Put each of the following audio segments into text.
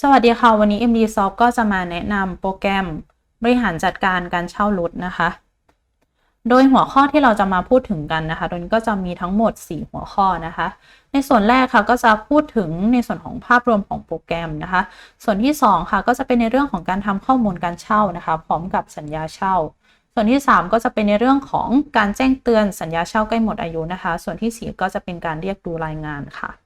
สวัสดีค่ะ วันนี้ MDSoft ก็จะมาแนะนำโปรแกรมบริหารจัดการการเช่ารถนะคะ โดยหัวข้อที่เราจะมาพูดถึงกันนะคะโดยนี้ก็จะมีทั้งหมด 4 หัวข้อนะคะ ในส่วนแรกค่ะก็จะพูดถึงในส่วนของภาพรวมของโปรแกรมนะคะ ส่วนที่ 2 ค่ะก็จะเป็นในเรื่องของการทำข้อมูลการเช่านะคะ พร้อมกับสัญญาเช่า ส่วนที่ 3 ก็จะเป็นในเรื่องของการแจ้งเตือนสัญญาเช่าใกล้หมดอายุนะคะ ส่วนที่ 4 ก็จะเป็นการเรียกดูรายงานค่ะ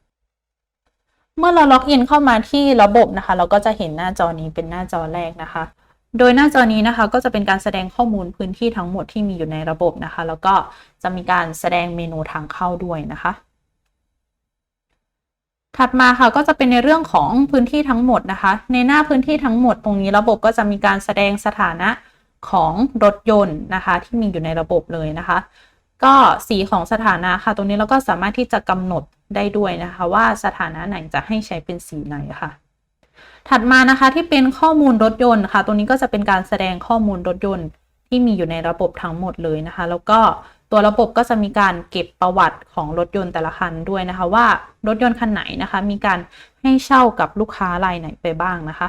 เมื่อเราล็อกอินเข้ามาที่ระบบนะคะ เราก็จะเห็นหน้าจอนี้เป็นหน้าจอแรกนะคะ โดยหน้าจอนี้นะคะก็จะเป็นการแสดงข้อมูลพื้นที่ทั้งหมดที่มีอยู่ในระบบนะคะ แล้วก็จะมีการแสดงเมนูทางเข้าด้วยนะคะ ถัดมาค่ะก็จะเป็นในเรื่องของพื้นที่ทั้งหมดนะคะ ในหน้าพื้นที่ทั้งหมดตรงนี้ระบบก็จะมีการแสดงสถานะของรถยนต์นะคะ ที่มีอยู่ในระบบเลยนะคะ ก็สีของสถานะค่ะ ตรงนี้เราก็สามารถที่จะกำหนดได้ด้วยนะคะ ว่าสถานะไหนจะให้ใช้เป็นสีไหนค่ะ ถัดมานะคะที่เป็นข้อมูลรถยนต์ค่ะ ตรงนี้ก็จะเป็นการแสดงข้อมูลรถยนต์ที่มีอยู่ในระบบทั้งหมดเลยนะคะ แล้วก็ตัวระบบก็จะมีการเก็บประวัติของรถยนต์แต่ละคันด้วยนะคะ ว่ารถยนต์คันไหนนะคะ มีการให้เช่ากับลูกค้ารายไหนไปบ้างนะคะ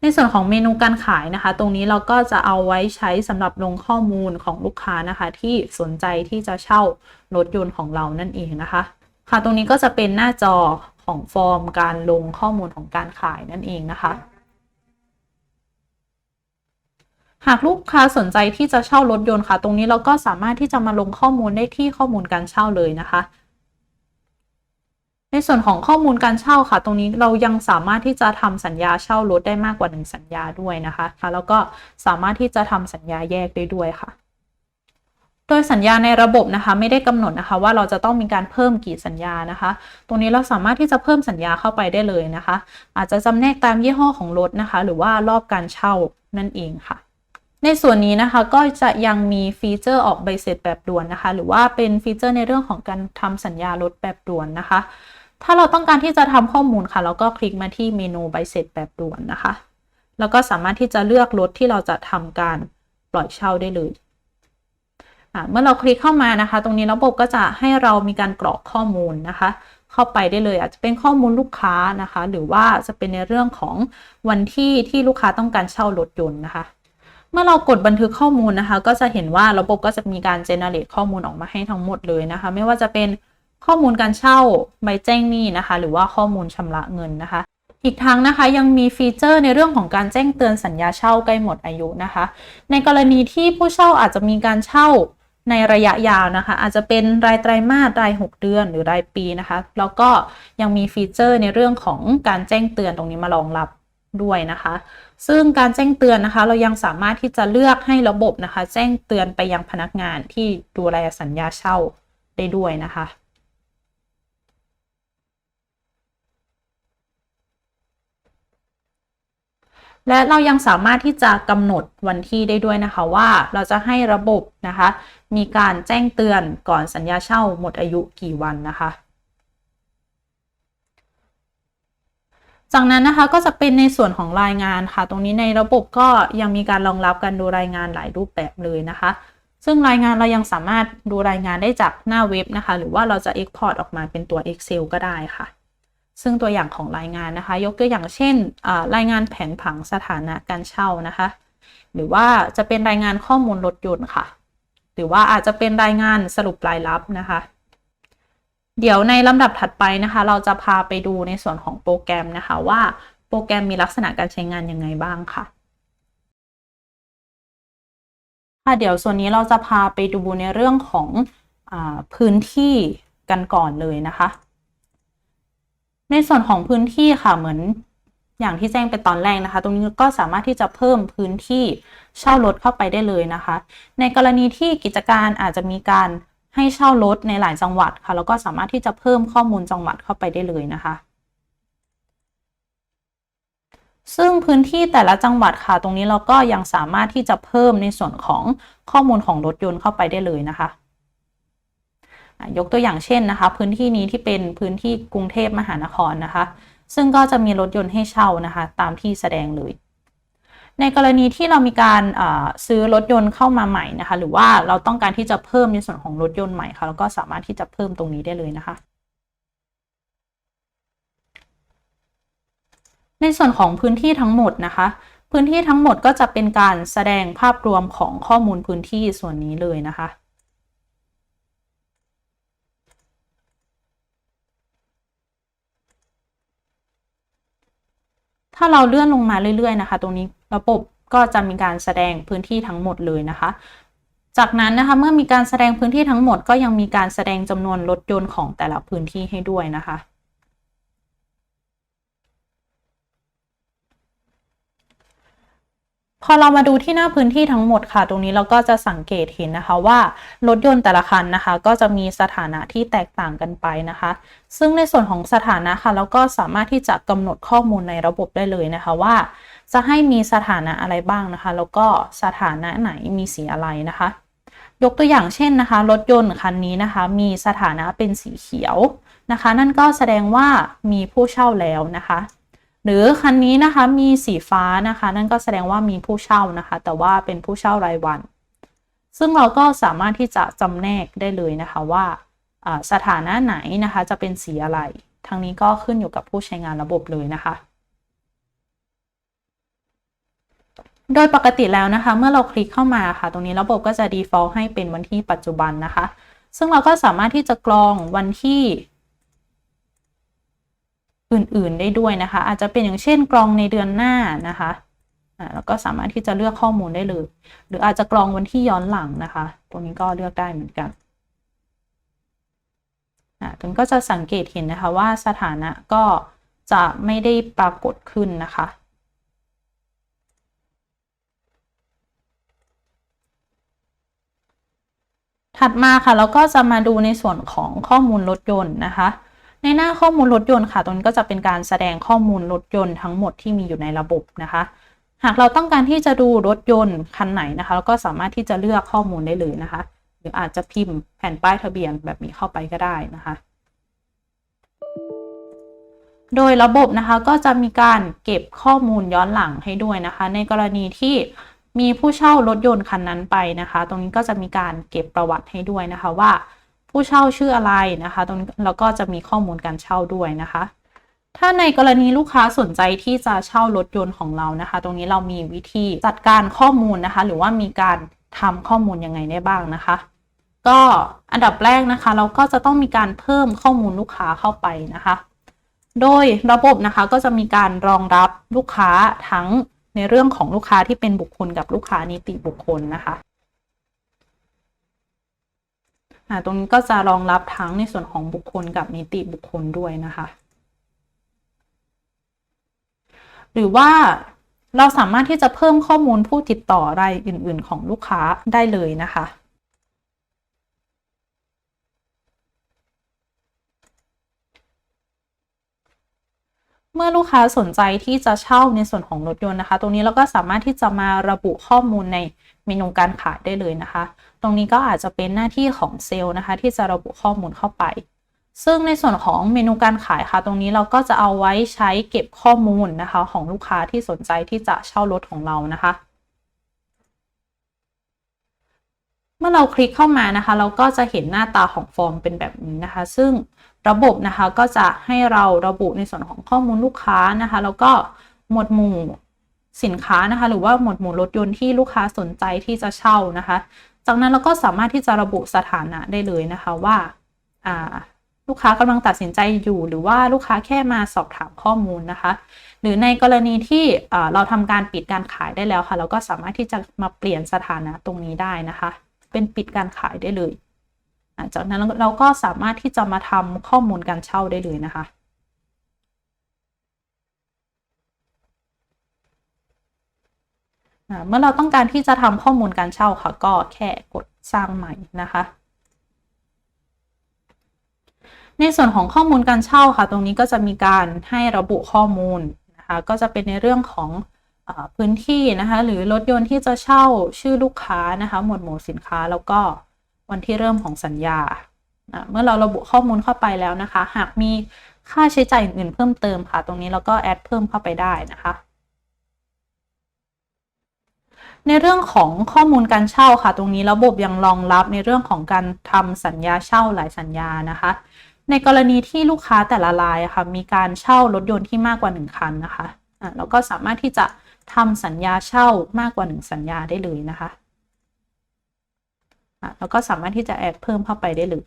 ในส่วนของเมนูการขายนะคะ ตรงนี้เราก็จะเอาไว้ใช้สำหรับลงข้อมูลของลูกค้านะคะ ที่สนใจที่จะเช่ารถยนต์ของเรานั่นเองนะคะ ค่ะตรงนี้ก็จะเป็นหน้าจอของฟอร์มการลงข้อมูลของการขายนั่นเองนะคะ หากลูกค้าสนใจที่จะเช่ารถยนต์ค่ะ ตรงนี้เราก็สามารถที่จะมาลงข้อมูลได้ที่ข้อมูลการเช่าเลยนะคะ ในส่วนของข้อมูลการเช่าค่ะ ตรงนี้เรายังสามารถที่จะทำสัญญาเช่ารถได้มากกว่า 1 สัญญาด้วยนะคะค่ะแล้วก็สามารถที่จะทำสัญญาแยกได้ด้วยค่ะ โดยสัญญาในระบบนะคะ ไม่ได้กำหนดนะคะว่าเราจะต้องมีการเพิ่มกี่สัญญานะคะ ตรงนี้เราสามารถที่จะเพิ่มสัญญาเข้าไปได้เลยนะคะ อาจจะจำแนกตามยี่ห้อของรถนะคะ หรือว่ารอบการเช่านั่นเองค่ะในส่วนนี้นะคะก็จะยังมีฟีเจอร์ออกใบเสร็จแบบด่วนนะคะ หรือว่าเป็นฟีเจอร์ในเรื่องของการทำสัญญารถแบบด่วนนะคะ ถ้าเราต้องการที่จะทำข้อมูลค่ะ เราก็คลิกมาที่เมนูใบเสร็จแบบด่วนนะคะ แล้วก็สามารถที่จะเลือกรถที่เราจะทำการปล่อยเช่าได้เลยเมื่อเราคลิกเข้ามานะคะ ตรงนี้ระบบก็จะให้เรามีการกรอกข้อมูลนะคะ เข้าไปได้เลย อาจจะเป็นข้อมูลลูกค้านะคะ หรือว่าจะเป็นในเรื่องของวันที่ที่ลูกค้าต้องการเช่ารถยนต์นะคะ เมื่อเรากดบันทึกข้อมูลนะคะ ก็จะเห็นว่าระบบก็จะมีการเจเนเรตข้อมูลออกมาให้ทั้งหมดเลยนะคะ ไม่ว่าจะเป็น ข้อมูลการเช่าใบแจ้งหนี้นะคะ หรือว่าข้อมูลชำระเงินนะคะ อีกทั้งนะคะยังมีฟีเจอร์ในเรื่องของการแจ้งเตือนสัญญาเช่าใกล้หมดอายุนะคะ ในกรณีที่ผู้เช่าอาจจะมีการเช่าในระยะยาวนะคะ อาจจะเป็นรายไตรมาสราย 6 เดือนหรือรายปีนะคะ แล้วก็ยังมีฟีเจอร์ในเรื่องของการแจ้งเตือนตรงนี้มารองรับด้วยนะคะ ซึ่งการแจ้งเตือนนะคะ เรายังสามารถที่จะเลือกให้ระบบนะคะ แจ้งเตือนไปยังพนักงานที่ดูแลสัญญาเช่าได้ด้วยนะคะ และเรายังสามารถที่จะกำหนดวันที่ได้ด้วยนะคะว่าเราจะให้ระบบนะคะ มีการแจ้งเตือนก่อนสัญญาเช่าหมดอายุกี่วันนะคะ จากนั้นนะคะก็จะเป็นในส่วนของรายงานค่ะ ตรงนี้ในระบบก็ยังมีการรองรับการดูรายงานหลายรูปแบบเลยนะคะ ซึ่งรายงานเรายังสามารถดูรายงานได้จากหน้าเว็บนะคะ หรือว่าเราจะ Export ออกมาเป็นตัว Excel ก็ได้ค่ะ ซึ่งตัวอย่างของรายงานนะคะ ยกตัวอย่างเช่น รายงานแผนผังสถานะการเช่านะคะ หรือว่าจะเป็นรายงานข้อมูลรถยนต์ค่ะ หรือว่าอาจจะเป็นรายงานสรุปรายรับนะคะ เดี๋ยวในลำดับถัดไปนะคะ เราจะพาไปดูในส่วนของโปรแกรมนะคะว่าโปรแกรมมีลักษณะการใช้งานยังไงบ้างค่ะค่ะเดี๋ยวส่วนนี้เราจะพาไปดูในเรื่องของอพื้นที่กันก่อนเลยนะคะ ในส่วนของพื้นที่ค่ะเหมือนอย่างที่แจ้งไปตอนแรกนะคะ ตรงนี้ก็สามารถที่จะเพิ่มพื้นที่เช่ารถเข้าไปได้เลยนะคะ ในกรณีที่กิจการอาจจะมีการให้เช่ารถในหลายจังหวัดค่ะ แล้วก็สามารถที่จะเพิ่มข้อมูลจังหวัดเข้าไปได้เลยนะคะ ซึ่งพื้นที่แต่ละจังหวัดค่ะ ตรงนี้เราก็ยังสามารถที่จะเพิ่มในส่วนของข้อมูลของรถยนต์เข้าไปได้เลยนะคะ ยกตัวอย่างเช่นนะคะ พื้นที่นี้ที่เป็นพื้นที่กรุงเทพมหานครนะคะ ซึ่งก็จะมีรถยนต์ให้เช่านะคะ ตามที่แสดงเลย ในกรณีที่เรามีการซื้อรถยนต์เข้ามาใหม่นะคะ หรือว่าเราต้องการที่จะเพิ่มในส่วนของรถยนต์ใหม่ค่ะเราก็สามารถที่จะเพิ่มตรงนี้ได้เลยนะคะในส่วนของพื้นที่ทั้งหมดนะคะ พื้นที่ทั้งหมดก็จะเป็นการแสดงภาพรวมของข้อมูลพื้นที่ส่วนนี้เลยนะคะ ถ้าเราเลื่อนลงมาเรื่อยๆนะคะ ตรงนี้ระบบก็จะมีการแสดงพื้นที่ทั้งหมดเลยนะคะ จากนั้นนะคะเมื่อมีการแสดงพื้นที่ทั้งหมด ก็ยังมีการแสดงจำนวนรถยนต์ของแต่ละพื้นที่ให้ด้วยนะคะ พอเรามาดูที่หน้าพื้นที่ทั้งหมดค่ะ ตรงนี้เราก็จะสังเกตเห็นนะคะว่ารถยนต์แต่ละคันนะคะ ก็จะมีสถานะที่แตกต่างกันไปนะคะ ซึ่งในส่วนของสถานะค่ะเราก็สามารถที่จะกำหนดข้อมูลในระบบได้เลยนะคะว่า จะให้มีสถานะอะไรบ้างนะคะ แล้วก็สถานะไหนมีสีอะไรนะคะ ยกตัวอย่างเช่นนะคะ รถยนต์คันนี้นะคะ มีสถานะเป็นสีเขียวนะคะ นั่นก็แสดงว่ามีผู้เช่าแล้วนะคะ หรือคันนี้นะคะมีสีฟ้านะคะ นั่นก็แสดงว่ามีผู้เช่านะคะ แต่ว่าเป็นผู้เช่ารายวัน ซึ่งเราก็สามารถที่จะจำแนกได้เลยนะคะว่าสถานะไหนนะคะจะเป็นสีอะไรทั้งนี้ก็ขึ้นอยู่กับผู้ใช้งานระบบเลยนะคะ โดยปกติแล้วนะคะ เมื่อเราคลิกเข้ามาค่ะ ตรงนี้ระบบก็จะ default ให้เป็นวันที่ปัจจุบันนะคะ ซึ่งเราก็สามารถที่จะกรองวันที่ อื่นๆได้ด้วยนะคะ อาจจะเป็นอย่างเช่นกรองในเดือนหน้านะคะแล้วก็สามารถที่จะเลือกข้อมูลได้เลย หรืออาจจะกรองวันที่ย้อนหลังนะคะ ตรงนี้ก็เลือกได้เหมือนกันถึงก็จะสังเกตเห็นนะคะว่าสถานะก็จะไม่ได้ปรากฏขึ้นนะคะถัดมาค่ะเราก็จะมาดูในส่วนของข้อมูลรถยนต์นะคะ ในหน้าข้อมูลรถยนต์ค่ะ ตรงนี้ก็จะเป็นการแสดงข้อมูลรถยนต์ทั้งหมดที่มีอยู่ในระบบนะคะ หากเราต้องการที่จะดูรถยนต์คันไหนนะคะเราก็สามารถที่จะเลือกข้อมูลได้เลยนะคะ หรืออาจจะพิมพ์แผ่นป้ายทะเบียนแบบนี้เข้าไปก็ได้นะคะ โดยระบบนะคะก็จะมีการเก็บข้อมูลย้อนหลังให้ด้วยนะคะ ในกรณีที่มีผู้เช่ารถยนต์คันนั้นไปนะคะ ตรงนี้ก็จะมีการเก็บประวัติให้ด้วยนะคะว่า ผู้เช่าชื่ออะไรนะคะ ตรงนี้เราก็จะมีข้อมูลการเช่าด้วยนะคะ ถ้าในกรณีลูกค้าสนใจที่จะเช่ารถยนต์ของเรานะคะ ตรงนี้เรามีวิธีจัดการข้อมูลนะคะ หรือว่ามีการทำข้อมูลยังไงได้บ้างนะคะ ก็อันดับแรกนะคะ เราก็จะต้องมีการเพิ่มข้อมูลลูกค้าเข้าไปนะคะ โดยระบบนะคะก็จะมีการรองรับลูกค้าทั้งในเรื่องของลูกค้าที่เป็นบุคคลกับลูกค้านิติบุคคลนะคะ ตรงนี้ก็จะรองรับทั้งในส่วนของบุคคลกับนิติบุคคลด้วยนะคะ หรือว่าเราสามารถที่จะเพิ่มข้อมูลผู้ติดต่อรายอื่น ๆ ของลูกค้าได้เลยนะคะ เมื่อลูกค้าสนใจที่จะเช่าในส่วนของรถยนต์นะคะ ตรงนี้เราก็สามารถที่จะมาระบุข้อมูลในเมนูการขายได้เลยนะคะ ตรงนี้ก็อาจจะเป็นหน้าที่ของเซลล์นะคะ ที่จะระบุข้อมูลเข้าไป ซึ่งในส่วนของเมนูการขายค่ะ ตรงนี้เราก็จะเอาไว้ใช้เก็บข้อมูลนะคะ ของลูกค้าที่สนใจที่จะเช่ารถของเรานะคะเมื่อเราคลิกเข้ามานะคะ เราก็จะเห็นหน้าตาของฟอร์มเป็นแบบนี้นะคะ ซึ่ง ระบบนะคะ ก็จะให้เราระบุในส่วนของข้อมูลลูกค้านะคะ แล้วก็หมวดหมู่สินค้านะคะ หรือว่าหมวดหมู่รถยนต์ที่ลูกค้าสนใจที่จะเช่านะคะ จากนั้นเราก็สามารถที่จะระบุสถานะได้เลยนะคะว่าลูกค้ากำลังตัดสินใจอยู่ หรือว่าลูกค้าแค่มาสอบถามข้อมูลนะคะ หรือในกรณีที่เราทำการปิดการขายได้แล้วค่ะ เราก็สามารถที่จะมาเปลี่ยนสถานะตรงนี้ได้นะคะ เป็นปิดการขายได้เลย จากนั้นเราก็สามารถที่จะมาทำข้อมูลการเช่าได้เลยนะคะ เมื่อเราต้องการที่จะทำข้อมูลการเช่าค่ะ ก็แค่กดสร้างใหม่นะคะในส่วนของข้อมูลการเช่าค่ะ ตรงนี้ก็จะมีการให้ระบุข้อมูลนะคะ ก็จะเป็นในเรื่องของอพื้นที่นะคะ หรือรถยนต์ที่จะเช่าชื่อลูกค้านะคะ หมวดหมู่สินค้าแล้วก็ วันที่เริ่มของสัญญาเมื่อเราระบุข้อมูลเข้าไปแล้วนะคะ หากมีค่าใช้จ่ายอื่นๆเพิ่มเติมค่ะ ตรงนี้เราก็แอดเพิ่มเข้าไปได้นะคะ ในเรื่องของข้อมูลการเช่าค่ะ ตรงนี้ระบบยังรองรับในเรื่องของการทำสัญญาเช่าหลายสัญญานะคะ ในกรณีที่ลูกค้าแต่ละรายค่ะ มีการเช่ารถยนต์ที่มากกว่า 1 คันนะคะะเราก็สามารถที่จะทำสัญญาเช่ามากกว่า 1 สัญญาได้เลยนะคะ แล้วก็สามารถที่จะแอดเพิ่มเข้าไปได้เลย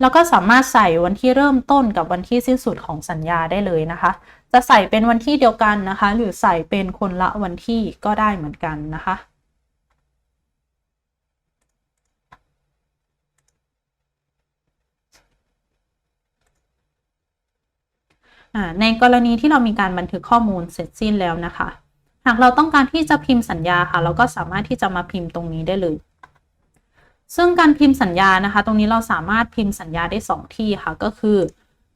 แล้วก็สามารถใส่วันที่เริ่มต้นกับวันที่สิ้นสุดของสัญญาได้เลยนะคะ จะใส่เป็นวันที่เดียวกันนะคะ หรือใส่เป็นคนละวันที่ก็ได้เหมือนกันนะคะ ในกรณีที่เรามีการบันทึกข้อมูลเสร็จสิ้นแล้วนะคะ หากเราต้องการที่จะพิมพ์สัญญาค่ะ เราก็สามารถที่จะมาพิมพ์ตรงนี้ได้เลย ซึ่งการพิมพ์สัญญานะคะ ตรงนี้เราสามารถพิมพ์สัญญาได้ 2 ที่ค่ะ ก็คือ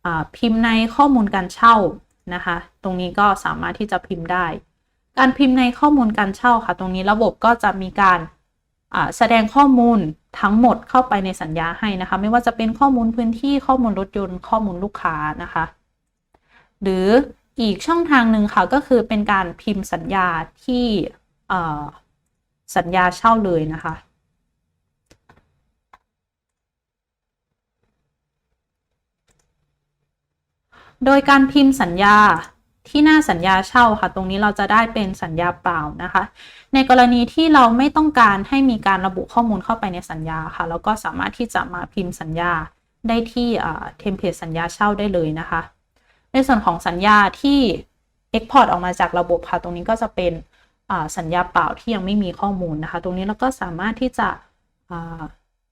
อพิมพ์ในข้อมูลการเช่านะคะ ตรงนี้ก็สามารถที่จะพิมพ์ได้ การพิมพ์ในข้อมูลการเช่าค่ะ ตรงนี้ระบบก็จะมีการแสดงข้อมูลทั้งหมดเข้าไปในสัญญาให้นะคะ ไม่ว่าจะเป็นข้อมูลพื้นที่ข้อมูลรถยนต์ข้อมูลลูกค้านะคะ หรือ อีกช่องทางหนึ่งค่ะก็คือเป็นการพิมพ์สัญญาที่สัญญาเช่าเลยนะคะ โดยการพิมพ์สัญญาที่หน้าสัญญาเช่าค่ะ ตรงนี้เราจะได้เป็นสัญญาเปล่านะคะ ในกรณีที่เราไม่ต้องการให้มีการระบุข้อมูลเข้าไปในสัญญาค่ะ แล้วก็สามารถที่จะมาพิมพ์สัญญาได้ที่เทมเพลตสัญญาเช่าได้เลยนะคะ ในส่วนของสัญญาที่ Export ออกมาจากระบบค่ะ ตรงนี้ก็จะเป็นสัญญาเปล่าที่ยังไม่มีข้อมูลนะคะ ตรงนี้เราก็สามารถที่จะ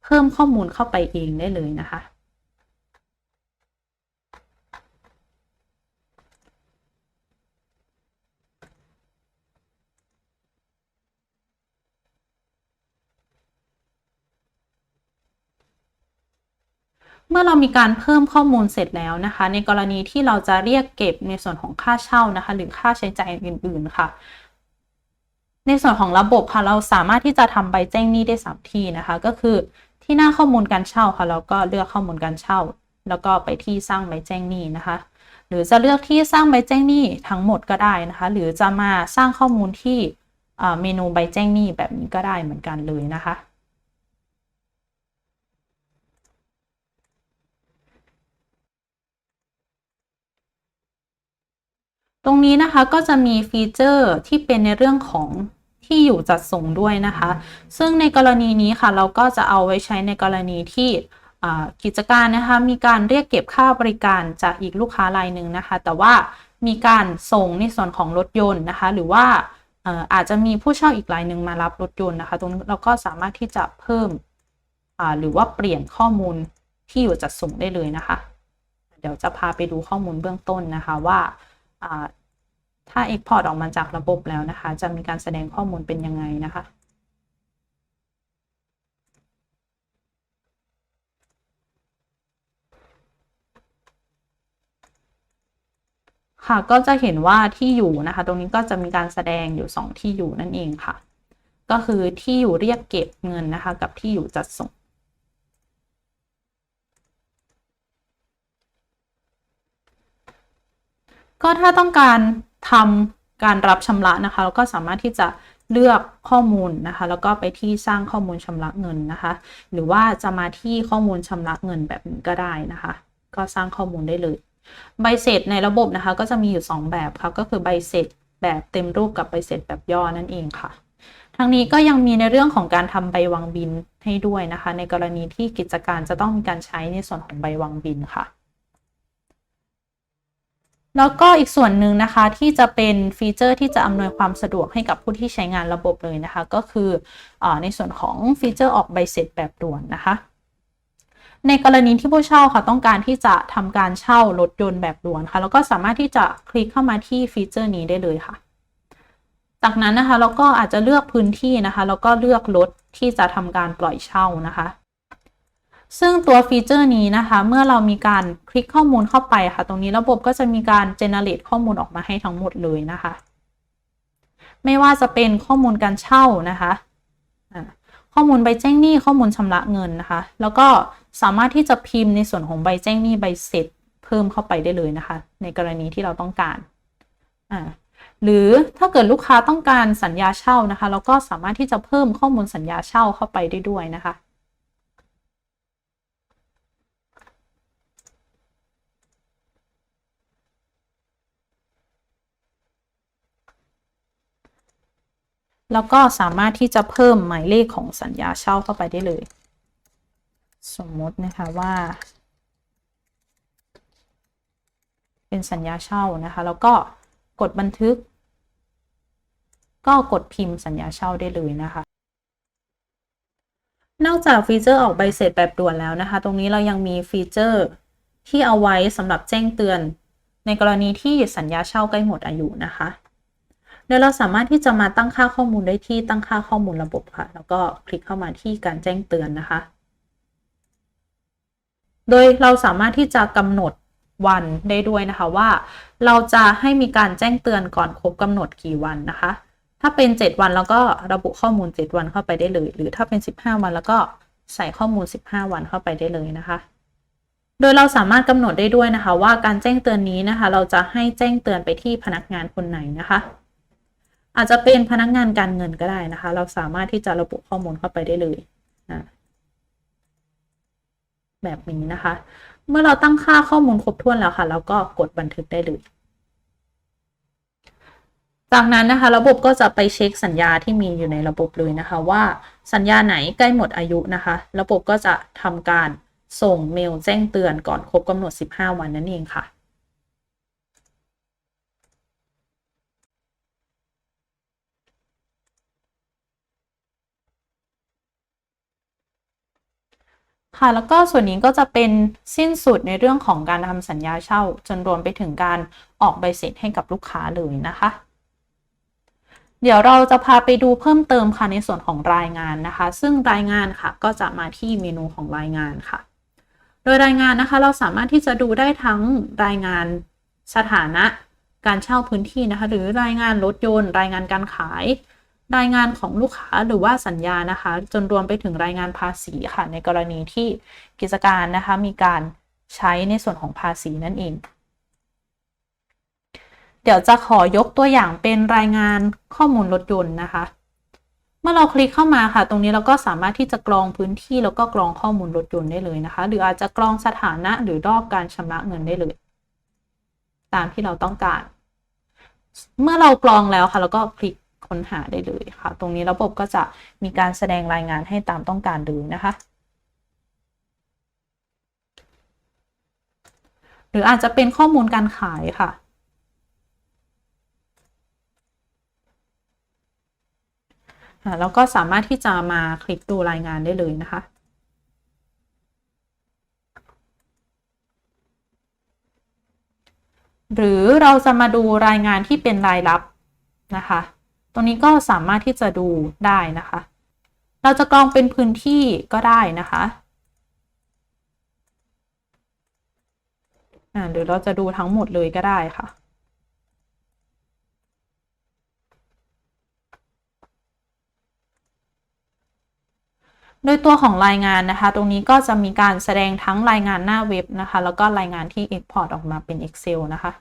เพิ่มข้อมูลเข้าไปเองได้เลยนะคะ เมื่อเรามีการเพิ่มข้อมูลเสร็จแล้วนะคะ ในกรณีที่เราจะเรียกเก็บในส่วนของค่าเช่านะคะ หรือค่าใช้จ่ายอื่น ๆ ค่ะ ในส่วนของระบบค่ะ เราสามารถที่จะทำใบแจ้งหนี้ได้สามที่นะคะ ก็คือที่หน้าข้อมูลการเช่าค่ะเราก็เลือกข้อมูลการเช่า แล้วก็ไปที่สร้างใบแจ้งหนี้นะคะ หรือจะเลือกที่สร้างใบแจ้งหนี้ทั้งหมดก็ได้นะคะ หรือจะมาสร้างข้อมูลที่เมนูใบแจ้งหนี้แบบนี้ก็ได้เหมือนกันเลยนะคะต รงนี้นะคะก็จะมีฟีเจอร์ที่เป็นในเรื่องของที่อยู่จัดส่งด้วยนะคะ ซึ่งในกรณีนี้ค่ะเราก็จะเอาไว้ใช้ในกรณีที่กิจการนะคะมีการเรียกเก็บค่าบริการจากอีกลูกค้ารายหนึ่งนะคะ แต่ว่ามีการส่งในส่วนของรถยนต์นะคะ หรือว่าอาจจะมีผู้เช่าอีกรายหนึ่งมารับรถยนต์นะคะ ตรงนี้เราก็สามารถที่จะเพิ่มหรือว่าเปลี่ยนข้อมูลที่อยู่จัดส่งได้เลยนะคะ เดี๋ยวจะพาไปดูข้อมูลเบื้องต้นนะคะว่า ถ้า Export ออกมาจากระบบแล้วนะคะ จะมีการแสดงข้อมูลเป็นยังไงนะคะค่ะก็จะเห็นว่าที่อยู่นะคะ ตรงนี้ก็จะมีการแสดงอยู่ 2 ที่อยู่นั่นเองค่ะ ก็คือที่อยู่เรียกเก็บเงินนะคะ กับที่อยู่จัดส่ง ก็ถ้าต้องการ ทำการรับชำระนะคะเราก็สามารถที่จะเลือกข้อมูลนะคะ แล้วก็ไปที่สร้างข้อมูลชำระเงินนะคะ หรือว่าจะมาที่ข้อมูลชำระเงินแบบนี้ก็ได้นะคะ ก็สร้างข้อมูลได้เลย ใบเสร็จในระบบนะคะ ก็จะมีอยู่ 2 แบบค่ะก็คือใบเสร็จแบบเต็มรูปกับใบเสร็จแบบย่อนั่นเองค่ะทั้งนี้ก็ยังมีในเรื่องของการทำใบวางบินให้ด้วยนะคะ ในกรณีที่กิจการจะต้องมีการใช้ในส่วนของใบวางบินค่ะ แล้วก็อีกส่วนหนึ่งนะคะที่จะเป็นฟีเจอร์ที่จะอำนวยความสะดวกให้กับผู้ที่ใช้งานระบบเลยนะคะ ก็คืออในส่วนของฟีเจอร์ออกใบเสร็จแบบด่วนนะคะ ในกรณีที่ผู้เช่าค่ะต้องการที่จะทำการเช่ารถยนต์แบบด่วนค่ะ แล้วก็สามารถที่จะคลิกเข้ามาที่ฟีเจอร์นี้ได้เลยค่ะ จากนั้นนะคะเราก็อาจจะเลือกพื้นที่นะคะแล้วก็เลือกรถที่จะทำการปล่อยเช่านะคะ ซึ่งตัวฟีเจอร์นี้นะคะ เมื่อเรามีการคลิกข้อมูลเข้าไปค่ะ ตรงนี้ระบบก็จะมีการ generate ข้อมูลออกมาให้ทั้งหมดเลยนะคะ ไม่ว่าจะเป็นข้อมูลการเช่านะคะข้อมูลใบแจ้งหนี้ข้อมูลชำระเงินนะคะ แล้วก็สามารถที่จะพิมพ์ในส่วนของใบแจ้งหนี้ใบเสร็จเพิ่มเข้าไปได้เลยนะคะ ในกรณีที่เราต้องการอ่าหรือถ้าเกิดลูกค้าต้องการสัญญาเช่านะคะ เราก็สามารถที่จะเพิ่มข้อมูลสัญญาเช่าเข้าไปได้ด้วยนะคะ แล้วก็สามารถที่จะเพิ่มหมายเลขของสัญญาเช่าเข้าไปได้เลย สมมตินะคะว่า เป็นสัญญาเช่านะคะ แล้วก็กดบันทึก ก็กดพิมพ์สัญญาเช่าได้เลยนะคะนอกจากฟีเจอร์ออกใบเสร็จแบบด่วนแล้วนะคะ ตรงนี้เรายังมีฟีเจอร์ที่เอาไว้สำหรับแจ้งเตือน ในกรณีที่สัญญาเช่าใกล้หมดอายุนะคะ เดี๋ยเราสามารถที่จะมาตั้งค่าข้อมูลได้ที่ตั้งค่าข้อมูลระบบค่ะ แล้วก็คลิกเข้ามาที่การแจ้งเตือนนะคะ โดยเราสามารถที่จะกำหนดวันได้ด้วยนะคะว่า เราจะให้มีการแจ้งเตือนก่อนครบกำหนดกี่วันนะคะ ถ้าเป็น 7 วันแล้วก็ระบุข้อมูล 7 วันเข้าไปได้เลย หรือถ้าเป็น 15 วันแล้วก็ใส่ข้อมูล 15 วันเข้าไปได้เลยนะคะ โดยเราสามารถกำหนดได้ด้วยนะคะ ว่าการแจ้งเตือนนี้นะคะ เราจะให้แจ้งเตือนไปที่พนักงานคนไหนนะคะ อาจจะเป็นพนักงานการเงินก็ได้นะคะ เราสามารถที่จะระบุข้อมูลเข้าไปได้เลยนะแบบนี้นะคะ เมื่อเราตั้งค่าข้อมูลครบถ้วนแล้วค่ะเราก็กดบันทึกได้เลย จากนั้นนะคะ ระบบก็จะไปเช็คสัญญาที่มีอยู่ในระบบเลยนะคะ ว่าสัญญาไหนใกล้หมดอายุนะคะ ระบบก็จะทำการส่งเมลแจ้งเตือนก่อนครบกำหนด 15 วันนั่นเองค่ะ ค่ะ แล้วก็ส่วนนี้ก็จะเป็นสิ้นสุดในเรื่องของการทำสัญญาเช่า จนรวมไปถึงการออกใบเสร็จให้กับลูกค้าเลยนะคะ เดี๋ยวเราจะพาไปดูเพิ่มเติมค่ะในส่วนของรายงานนะคะ ซึ่งรายงานค่ะก็จะมาที่เมนูของรายงานค่ะ โดยรายงานนะคะเราสามารถที่จะดูได้ทั้งรายงานสถานะการเช่าพื้นที่นะคะ หรือรายงานรถยนต์ รายงานการขาย รายงานของลูกค้าหรือว่าสัญญานะคะ จนรวมไปถึงรายงานภาษีค่ะ ในกรณีที่กิจการนะคะ มีการใช้ในส่วนของภาษีนั่นเอง เดี๋ยวจะขอยกตัวอย่างเป็นรายงานข้อมูลรถยนต์นะคะ เมื่อเราคลิกเข้ามาค่ะ ตรงนี้เราก็สามารถที่จะกรองพื้นที่แล้วก็กรองข้อมูลรถยนต์ได้เลยนะคะ หรืออาจจะกรองสถานะหรือรอบการชำระเงินได้เลย ตามที่เราต้องการ เมื่อเรากรองแล้วค่ะ แล้วก็คลิก ค้นหาได้เลยค่ะ ตรงนี้ระบบก็จะมีการแสดงรายงานให้ตามต้องการเลยนะคะ หรืออาจจะเป็นข้อมูลการขายค่ะแล้วก็สามารถที่จะมาคลิกดูรายงานได้เลยนะคะ หรือเราจะมาดูรายงานที่เป็นรายรับนะคะ ตรงนี้ก็สามารถที่จะดูได้นะคะ เราจะกรองเป็นพื้นที่ก็ได้นะคะหรือเราจะดูทั้งหมดเลยก็ได้ค่ะโดยตัวของรายงานนะคะ ตรงนี้ก็จะมีการแสดงทั้งรายงานหน้าเว็บนะคะ แล้วก็รายงานที่ Export ออกมาเป็น Excel นะคะ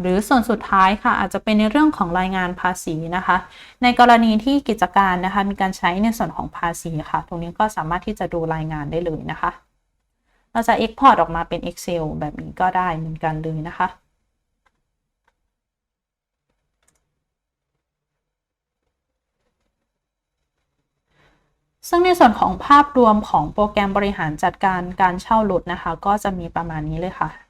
หรือส่วนสุดท้ายค่ะอาจจะเป็นในเรื่องของรายงานภาษีนะคะ ในกรณีที่กิจการนะคะมีการใช้ในส่วนของภาษีค่ะ ตรงนี้ก็สามารถที่จะดูรายงานได้เลยนะคะ เราจะ Export ออกมาเป็น Excel แบบนี้ก็ได้เหมือนกันเลยนะคะซึ่งในส่วนของภาพรวมของโปรแกรมบริหารจัดการการเช่ารถนะคะ ก็จะมีประมาณนี้เลยค่ะ